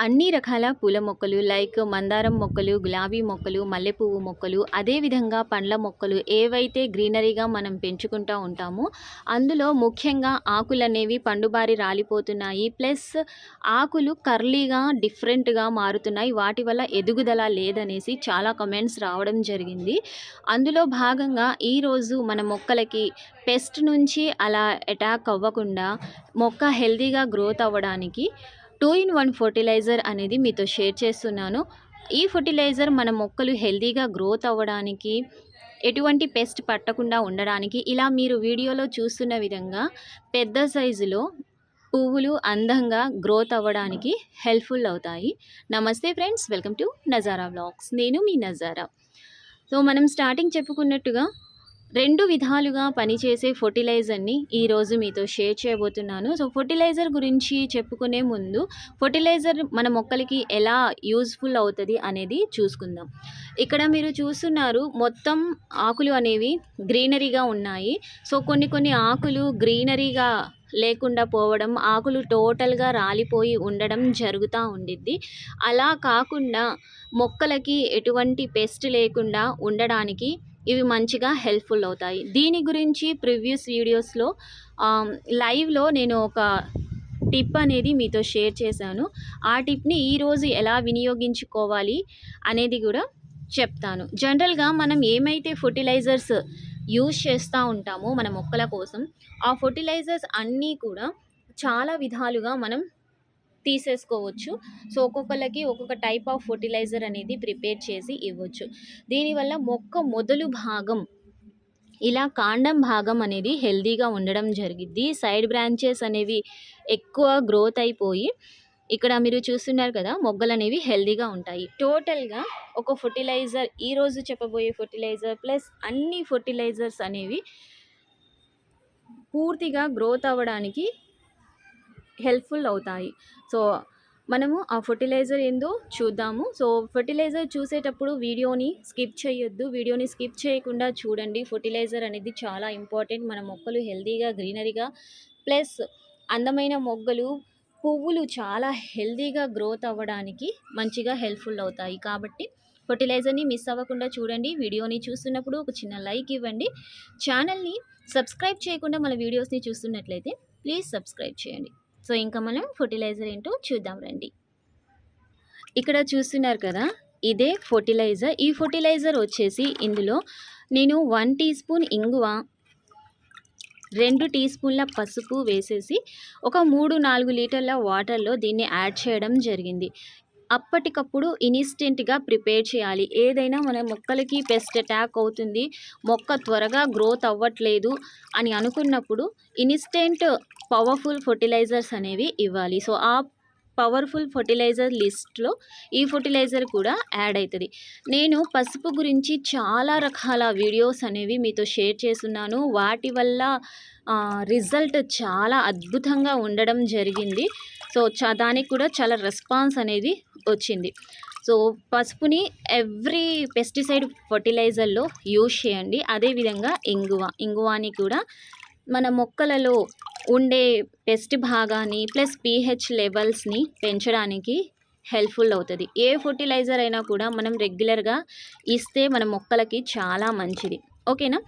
అన్ని రకాల పూల మొక్కలు లైక్ మందారం మొక్కలు గులాబీ మొక్కలు మల్లెపువ్వు మొక్కలు అదేవిధంగా పండ్ల మొక్కలు ఏవైతే గ్రీనరీగా మనం పెంచుకుంటూ ఉంటామో అందులో ముఖ్యంగా ఆకులు అనేవి పండుబారి రాలిపోతున్నాయి. ప్లస్ ఆకులు కర్లీగా డిఫరెంట్గా మారుతున్నాయి. వాటి వల్ల ఎదుగుదల లేదనేసి చాలా కమెంట్స్ రావడం జరిగింది. అందులో భాగంగా ఈరోజు మన మొక్కలకి పెస్ట్ నుంచి అలా అటాక్ అవ్వకుండా మొక్క హెల్తీగా గ్రోత్ అవ్వడానికి టూ ఇన్ వన్ ఫర్టిలైజర్ అనేది మీతో షేర్ చేస్తున్నాను. ఈ ఫర్టిలైజర్ మన మొక్కలు హెల్తీగా గ్రోత్ అవ్వడానికి ఎటువంటి పెస్ట్ పట్టకుండా ఉండడానికి ఇలా మీరు వీడియోలో చూస్తున్న విధంగా పెద్ద సైజులో పువ్వులు అందంగా గ్రోత్ అవ్వడానికి హెల్ప్ఫుల్ అవుతాయి. నమస్తే friends welcome to Nazara blogs నేను మీ నజారా. సో మనం స్టార్టింగ్ చెప్పుకున్నట్టుగా రెండు విధాలుగా పనిచేసే ఫర్టిలైజర్ని ఈరోజు మీతో షేర్ చేయబోతున్నాను. సో ఫర్టిలైజర్ గురించి చెప్పుకునే ముందు ఫర్టిలైజర్ మన మొక్కలకి ఎలా యూజ్ఫుల్ అవుతుంది అనేది చూసుకుందాం. ఇక్కడ మీరు చూస్తున్నారు మొత్తం ఆకులు అనేవి గ్రీనరీగా ఉన్నాయి. సో కొన్ని కొన్ని ఆకులు గ్రీనరీగా లేకుండా పోవడం ఆకులు టోటల్గా రాలిపోయి ఉండడం జరుగుతూ ఉండిద్ది. అలా కాకుండా మొక్కలకి ఎటువంటి పెస్ట్ లేకుండా ఉండడానికి ఇవి మంచిగా హెల్ప్ఫుల్ అవుతాయి. దీని గురించి ప్రివ్యూస్ వీడియోస్లో లైవ్లో నేను ఒక టిప్ అనేది మీతో షేర్ చేశాను. ఆ టిప్ని ఈరోజు ఎలా వినియోగించుకోవాలి అనేది కూడా చెప్తాను. జనరల్గా మనం ఏమైతే ఫర్టిలైజర్స్ యూజ్ చేస్తూ ఉంటామో మన మొక్కల కోసం ఆ ఫర్టిలైజర్స్ అన్నీ కూడా చాలా విధాలుగా మనం తీసేసుకోవచ్చు. సో ఒక్కొక్కరికి ఒక్కొక్క టైప్ ఆఫ్ ఫర్టిలైజర్ అనేది ప్రిపేర్ చేసి ఇవ్వచ్చు. దీనివల్ల మొక్క మొదలు భాగం ఇలా కాండం భాగం అనేది హెల్దీగా ఉండడం జరిగిద్ది. సైడ్ బ్రాంచెస్ అనేవి ఎక్కువ గ్రోత్ అయిపోయి ఇక్కడ మీరు చూస్తున్నారు కదా మొగ్గలు అనేవి హెల్దీగా ఉంటాయి. టోటల్గా ఒక ఫర్టిలైజర్ ఈరోజు చెప్పబోయే ఫర్టిలైజర్ ప్లస్ అన్ని ఫర్టిలైజర్స్ అనేవి పూర్తిగా గ్రోత్ అవ్వడానికి హెల్ప్ఫుల్ అవుతాయి. సో మనము ఆ ఫర్టిలైజర్ ఏందో చూద్దాము. సో ఫర్టిలైజర్ చూసేటప్పుడు వీడియోని స్కిప్ చేయొద్దు. వీడియోని స్కిప్ చేయకుండా చూడండి. ఫర్టిలైజర్ అనేది చాలా ఇంపార్టెంట్. మన మొక్కలు హెల్తీగా గ్రీనరీగా ప్లస్ అందమైన మొగ్గలు పువ్వులు చాలా హెల్తీగా గ్రోత్ అవ్వడానికి మంచిగా హెల్ప్ఫుల్ అవుతాయి. కాబట్టి ఫర్టిలైజర్ని మిస్ అవ్వకుండా చూడండి. వీడియోని చూస్తున్నప్పుడు ఒక చిన్న లైక్ ఇవ్వండి. ఛానల్ని సబ్స్క్రైబ్ చేయకుండా మన వీడియోస్ని చూస్తున్నట్లయితే ప్లీజ్ సబ్స్క్రైబ్ చేయండి. సో ఇంకా మనం ఫర్టిలైజర్ ఏంటో చూద్దాం రండి. ఇక్కడ చూస్తున్నారు కదా ఇదే ఫర్టిలైజర్. ఈ ఫర్టిలైజర్ వచ్చేసి ఇందులో నేను వన్ టీ స్పూన్ ఇంగువ రెండు టీ స్పూన్ల పసుపు వేసేసి ఒక మూడు నాలుగు లీటర్ల వాటర్లో దీన్ని యాడ్ చేయడం జరిగింది. అప్పటికప్పుడు ఇన్స్టెంట్గా ప్రిపేర్ చేయాలి. ఏదైనా మన మొక్కలకి పెస్ట్ అటాక్ అవుతుంది మొక్క త్వరగా గ్రోత్ అవ్వట్లేదు అని అనుకున్నప్పుడు ఇన్స్టెంట్ పవర్ఫుల్ ఫర్టిలైజర్స్ అనేవి ఇవ్వాలి. సో ఆ పవర్ఫుల్ ఫర్టిలైజర్ లిస్ట్లో ఈ ఫర్టిలైజర్ కూడా యాడ్ అవుతుంది నేను పసుపు గురించి చాలా రకాల వీడియోస్ అనేవి మీతో షేర్ చేస్తున్నాను. వాటి వల్ల రిజల్ట్ చాలా అద్భుతంగా ఉండడం జరిగింది. సో చ దానికి కూడా చాలా రెస్పాన్స్ అనేది వచ్చింది. సో పసుపుని ఎవ్రీ పెస్టిసైడ్ ఫర్టిలైజర్లో యూజ్ చేయండి. అదేవిధంగా ఇంగువ ఇంగువాని కూడా మన మొక్కలలో ఉండే పెస్ట్ భాగాన్ని ప్లస్ పీహెచ్ లెవెల్స్ని పెంచడానికి హెల్ప్ఫుల్ అవుతుంది. ఏ ఫర్టిలైజర్ అయినా కూడా మనం రెగ్యులర్గా ఇస్తే మన మొక్కలకి చాలా మంచిది. ఓకేనా?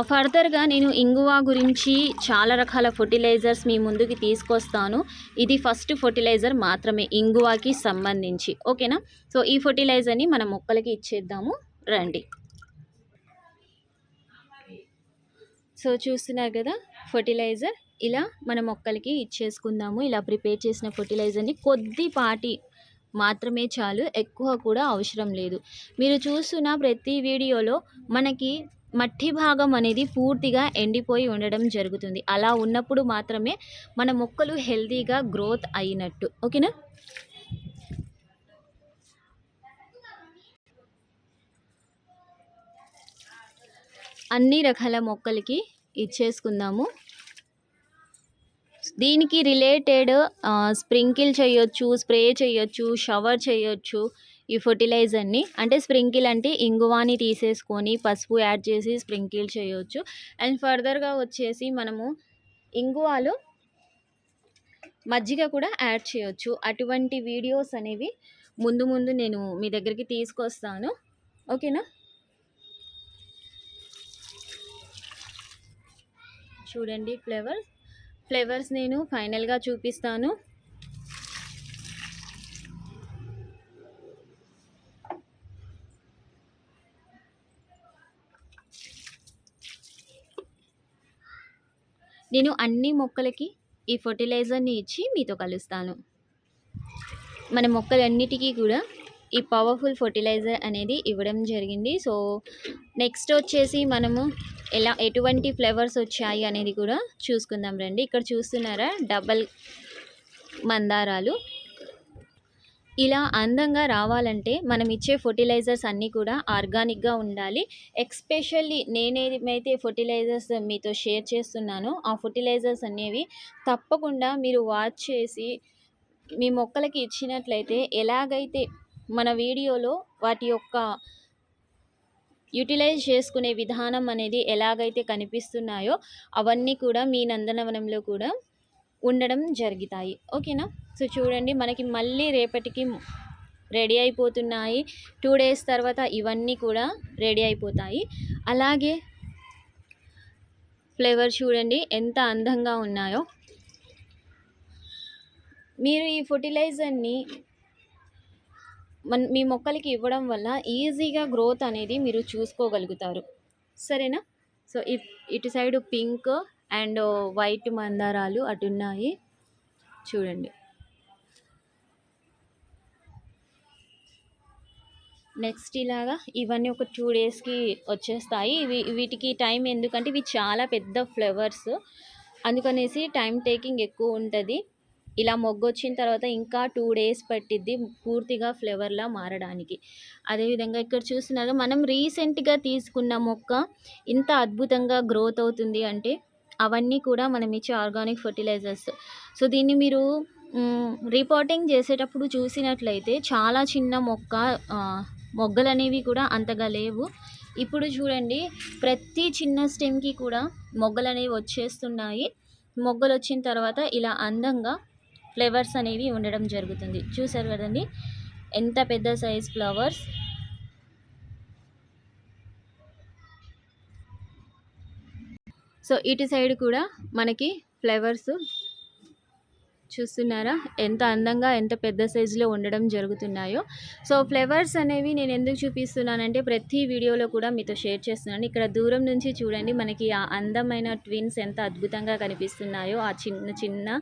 ఫర్దర్గా నేను ఇంగువా గురించి చాలా రకాల ఫర్టిలైజర్స్ మీ ముందుకి తీసుకొస్తాను. ఇది ఫస్ట్ ఫర్టిలైజర్ మాత్రమే ఇంగువాకి సంబంధించి. ఓకేనా? సో ఈ ఫర్టిలైజర్ని మన మొక్కలకి ఇచ్చేద్దాము. రండి. సో చూస్తున్నారు కదా ఫర్టిలైజర్. ఇలా మన మొక్కలకి ఇచ్చేసుకుందాము. ఇలా ప్రిపేర్ చేసిన ఫర్టిలైజర్ని కొద్దిపాటి మాత్రమే చాలు ఎక్కువ కూడా అవసరం లేదు. మీరు చూస్తున్న ప్రతి వీడియోలో మనకి మట్టి భాగం అనేది పూర్తిగా ఎండిపోయి ఉండడం జరుగుతుంది. అలా ఉన్నప్పుడు మాత్రమే మన మొక్కలు హెల్తీగా గ్రోత్ అయినట్టు. ఓకేనా? అన్ని రకాల మొక్కలకి ఇచ్చేసుకుందాము. దీనికి రిలేటెడ్ స్ప్రింకిల్ చేయొచ్చు స్ప్రే చేయొచ్చు షవర్ చేయొచ్చు ఈ ఫర్టిలైజర్ని అంటే స్ప్రింకిల్ అంటే ఇంగువాని తీసేసుకొని పసుపు యాడ్ చేసి స్ప్రింకిల్ చేయొచ్చు. అండ్ ఫర్దర్గా వచ్చేసి మనము ఇంగువాలో మజ్జిగ కూడా యాడ్ చేయొచ్చు. అటువంటి వీడియోస్ అనేవి ముందు ముందు నేను మీ దగ్గరికి తీసుకొస్తాను. ఓకేనా చూడండి ఫ్లేవర్స్. ఫ్లేవర్స్ నేను ఫైనల్గా చూపిస్తాను. నేను అన్ని మొక్కలకి ఈ ఫర్టిలైజర్ని ఇచ్చి మీతో కలుస్తాను. మన మొక్కలన్నిటికీ కూడా ఈ పవర్ఫుల్ ఫర్టిలైజర్ అనేది ఇవ్వడం జరిగింది. సో నెక్స్ట్ వచ్చేసి మనము ఎలా ఎటువంటి ఫ్లేవర్స్ వచ్చాయి అనేది కూడా చూసుకుందాం రండి. ఇక్కడ చూస్తున్నారా? డబల్ మందారాలు. ఇలా అందంగా రావాలంటే మనం ఇచ్చే ఫర్టిలైజర్స్ అన్నీ కూడా ఆర్గానిక్గా ఉండాలి. ఎక్స్పెషల్లీ నేనేమైతే ఫర్టిలైజర్స్ మీతో షేర్ చేస్తున్నానో ఆ ఫర్టిలైజర్స్ అనేవి తప్పకుండా మీరు వాచ్ చేసి మీ మొక్కలకి ఇచ్చినట్లయితే ఎలాగైతే మన వీడియోలో వాటి యొక్క యూటిలైజ్ చేసుకునే విధానం అనేది ఎలాగైతే కనిపిస్తున్నాయో అవన్నీ కూడా మీ నందనవనంలో కూడా ఉండడం జరుగుతాయి. ఓకేనా? సో చూడండి మనకి మళ్ళీ రేపటికి రెడీ అయిపోతున్నాయి. టూ డేస్ తర్వాత ఇవన్నీ కూడా రెడీ అయిపోతాయి. అలాగే ఫ్లేవర్ చూడండి ఎంత అందంగా ఉన్నాయో. మీరు ఈ ఫర్టిలైజర్ని మన మీ మొక్కలకి ఇవ్వడం వల్ల ఈజీగా గ్రోత్ అనేది మీరు చూసుకోగలుగుతారు. సరేనా? సో ఇటు సైడ్ పింక్ అండ్ వైట్ మందారాలు అటున్నాయి చూడండి. నెక్స్ట్ ఇలాగా ఇవన్నీ ఒక టూ డేస్కి వచ్చేస్తాయి. ఇవి వీటికి టైం ఎందుకంటే ఇవి చాలా పెద్ద ఫ్లవర్స్. అందుకనేసి టైం టేకింగ్ ఎక్కువ ఉంటుంది. ఇలా మొగ్గు వచ్చిన తర్వాత ఇంకా టూ డేస్ పట్టిద్ది పూర్తిగా ఫ్లేవర్లా మారడానికి. అదేవిధంగా ఇక్కడ చూస్తున్నారు మనం రీసెంట్గా తీసుకున్న మొక్క ఇంత అద్భుతంగా గ్రోత్ అవుతుంది అంటే అవన్నీ కూడా మనం ఇచ్చే ఆర్గానిక్ ఫర్టిలైజర్స్. సో దీన్ని మీరు రిపోర్టింగ్ చేసేటప్పుడు చూసినట్లయితే చాలా చిన్న మొక్క మొగ్గలు అనేవి కూడా అంతగా లేవు. ఇప్పుడు చూడండి ప్రతి చిన్న స్టెమ్కి కూడా మొగ్గలు అనేవి వచ్చేస్తున్నాయి. మొగ్గలు వచ్చిన తర్వాత ఇలా అందంగా ఫ్లేవర్స్ అనేవి ఉండడం జరుగుతుంది. చూసారు కదండి? ఎంత పెద్ద సైజ్ ఫ్లవర్స్? సో ఇటు సైడ్ కూడా మనకి ఫ్లేవర్స్ చూస్తున్నారా? ఎంత అందంగా ఎంత పెద్ద సైజులో ఉండడం జరుగుతున్నాయో. సో ఫ్లవర్స్ అనేవి నేను ఎందుకు చూపిస్తున్నానంటే ప్రతి వీడియోలో కూడా మీతో షేర్ చేస్తున్నాను. ఇక్కడ దూరం నుంచి చూడండి మనకి ఆ అందమైన ట్విన్స్ ఎంత అద్భుతంగా కనిపిస్తున్నాయో. ఆ చిన్న చిన్న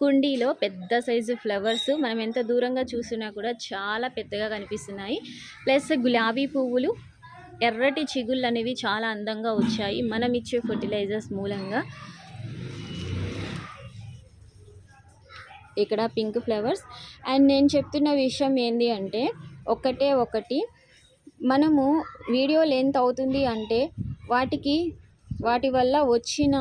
కుండీలో పెద్ద సైజు ఫ్లవర్స్ మనం ఎంత దూరంగా చూసినా కూడా చాలా పెద్దగా కనిపిస్తున్నాయి. ప్లస్ గులాబీ పువ్వులు ఎర్రటి చిగుళ్ళు అనేవి చాలా అందంగా వచ్చాయి. మనం ఇచ్చే ఫర్టిలైజర్స్ మూలంగా. ఇక్కడ పింక్ ఫ్లవర్స్. అండ్ నేను చెప్తున్న విషయం ఏంటి అంటే ఒకటే ఒకటి. మనము వీడియో లెంత్ అవుతుంది అంటే వాటికి వాటి వల్ల వచ్చిన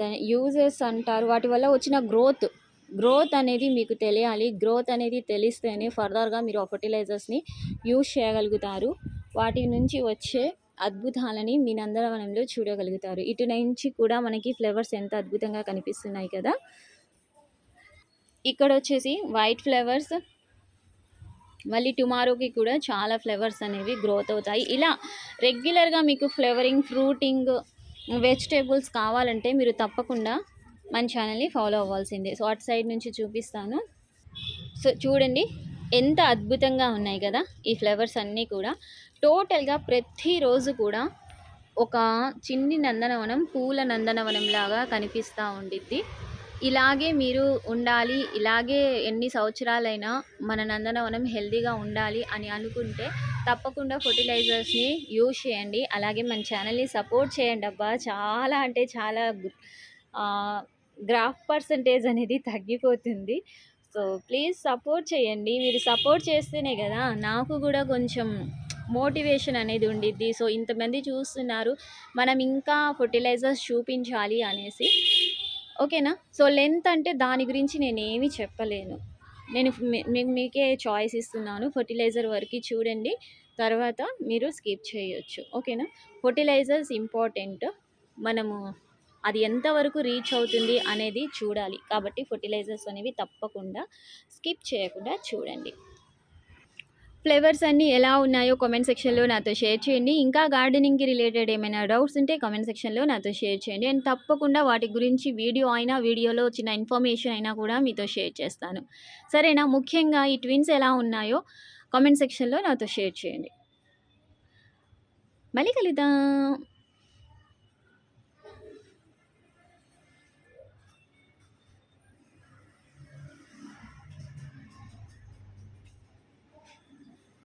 దాని యూజెస్ అంటారు. వాటి వల్ల వచ్చిన గ్రోత్. గ్రోత్ అనేది మీకు తెలియాలి. గ్రోత్ అనేది తెలిస్తేనే ఫర్దర్గా మీరు ఆ ఫర్టిలైజర్స్ని యూజ్ చేయగలుగుతారు. వాటి నుంచి వచ్చే అద్భుతాలని మీ నందనవనంలో చూడగలుగుతారు. ఇటు నుంచి కూడా మనకి ఫ్లవర్స్ ఎంత అద్భుతంగా కనిపిస్తున్నాయి కదా. ఇక్కడ వచ్చేసి వైట్ ఫ్లవర్స్ మళ్ళీ టుమారోకి కూడా చాలా ఫ్లేవర్స్ అనేవి గ్రోత్ అవుతాయి. ఇలా రెగ్యులర్గా మీకు ఫ్లేవరింగ్ ఫ్రూటింగ్ వెజిటేబుల్స్ కావాలంటే మీరు తప్పకుండా మన ఛానల్ని ఫాలో అవ్వాల్సిందే. సో అటు సైడ్ నుంచి చూపిస్తాను. సో చూడండి ఎంత అద్భుతంగా ఉన్నాయి కదా ఈ ఫ్లేవర్స్ అన్నీ కూడా. టోటల్గా ప్రతిరోజు కూడా ఒక చిన్ని నందనవనం పూల నందనవనం లాగా కనిపిస్తూ ఉండిద్ది. ఇలాగే మీరు ఉండాలి ఇలాగే ఎన్ని సంవత్సరాలైనా మన నందనవనం హెల్తీగా ఉండాలి అని అనుకుంటే తప్పకుండా ఫర్టిలైజర్స్ని యూజ్ చేయండి. అలాగే మన ఛానల్ని సపోర్ట్ చేయండి అబ్బా. చాలా అంటే చాలా గ్రాఫ్ పర్సంటేజ్ అనేది తగ్గిపోతుంది. సో ప్లీజ్ సపోర్ట్ చేయండి. మీరు సపోర్ట్ చేస్తేనే కదా నాకు కూడా కొంచెం మోటివేషన్ అనేది ఉండిద్ది. సో ఇంతమంది చూస్తున్నారు. మనం ఇంకా ఫర్టిలైజర్స్ చూపించాలి అనేసి ఓకేనా? సో లెంత్ అంటే దాని గురించి నేను ఏమీ చెప్పలేను. నేను మీకే చాయిస్ ఇస్తున్నాను. ఫర్టిలైజర్ వరకు చూడండి. తర్వాత మీరు స్కిప్ చేయొచ్చు. ఓకేనా? Fertilizers important. మనము అది ఎంతవరకు రీచ్ అవుతుంది అనేది చూడాలి. కాబట్టి ఫర్టిలైజర్స్ అనేవి తప్పకుండా స్కిప్ చేయకుండా చూడండి. ఫ్లేవర్స్ అన్నీ ఎలా ఉన్నాయో కామెంట్ సెక్షన్లో నాతో షేర్ చేయండి. ఇంకా గార్డెనింగ్కి రిలేటెడ్ ఏమైనా డౌట్స్ ఉంటే కామెంట్ సెక్షన్లో నాతో షేర్ చేయండి. అండ్ తప్పకుండా వాటి గురించి వీడియో అయినా వీడియోలో చిన్న ఇన్ఫర్మేషన్ అయినా కూడా మీతో షేర్ చేస్తాను. సరేనా? ముఖ్యంగా ఈ ట్విన్స్ ఎలా ఉన్నాయో కామెంట్ సెక్షన్లో నాతో షేర్ చేయండి. మళ్ళీ కలుద్దాం.